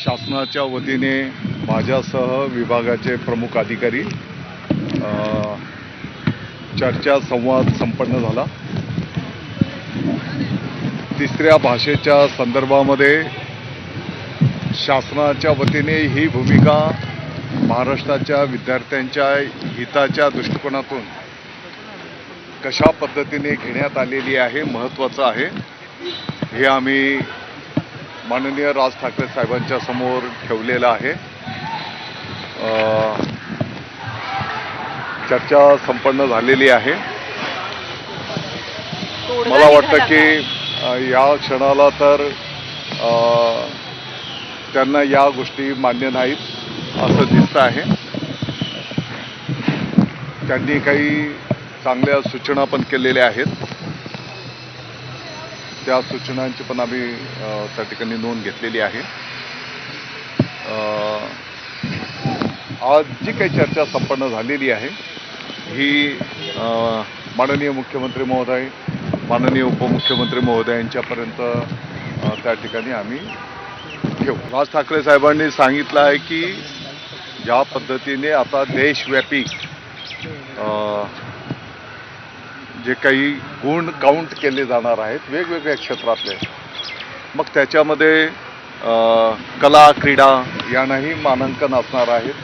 शासनाच्या वतीने माझ्यासह विभागाचे प्रमुख अधिकारी चर्चा संवाद संपन्न झाला. तिसऱ्या भाषेच्या संदर्भामध्ये शासनाच्या वतीने ही भूमिका महाराष्ट्राच्या विद्यार्थ्यांच्या हिताच्या दृष्टिकोनातून कशा पद्धतीने घेण्यात आलेली आहे महत्त्वाचं आहे हे आम्ही माननीय राज ठाकरे साहेबांच्या समोर ठेवलेलं आहे. चर्चा संपन्न झालेली आहे. मला वाटतं की? या क्षणाला तर त्यांना या गोष्टी मान्य नाहीत असं दिसतं आहे. त्यांनी काही चांगल्या सूचना पण केलेल्या आहेत. त्या सूचनांची पण आम्ही त्या ठिकाणी नोंद घेतलेली आहे. आज जी काही चर्चा संपन्न झालेली आहे ही माननीय मुख्यमंत्री महोदय माननीय उपमुख्यमंत्री महोदयांच्यापर्यंत त्या ठिकाणी आम्ही ठेवू राज ठाकरे साहेबांनी सांगितलं आहे की ज्या पद्धतीने आता देशव्यापी जे काही गुण काउंट केले जाणार आहेत वेगवेगळ्या क्षेत्रातले. मग त्याच्यामध्ये कला क्रीडा यांनाही मानांकन असणार आहेत.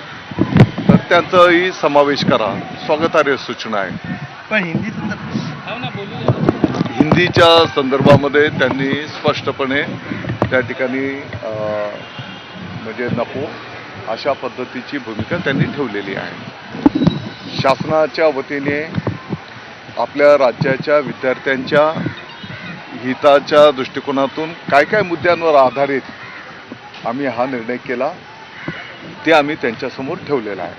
तर त्यांचाही समावेश करा. स्वागतार्ह सूचना आहे. पण हिंदी संदर्भ हिंदीच्या संदर्भामध्ये त्यांनी स्पष्टपणे त्या ठिकाणी म्हणजे नको अशा पद्धतीची भूमिका त्यांनी ठेवलेली आहे. शासनाच्या वतीने आपल्या राज्याच्या विद्यार्थ्यांच्या हिताच्या दृष्टिकोनातून काय काय मुद्द्यांवर आधारित आम्ही हा निर्णय केला ते आम्ही त्यांच्यासमोर ठेवलेला आहे.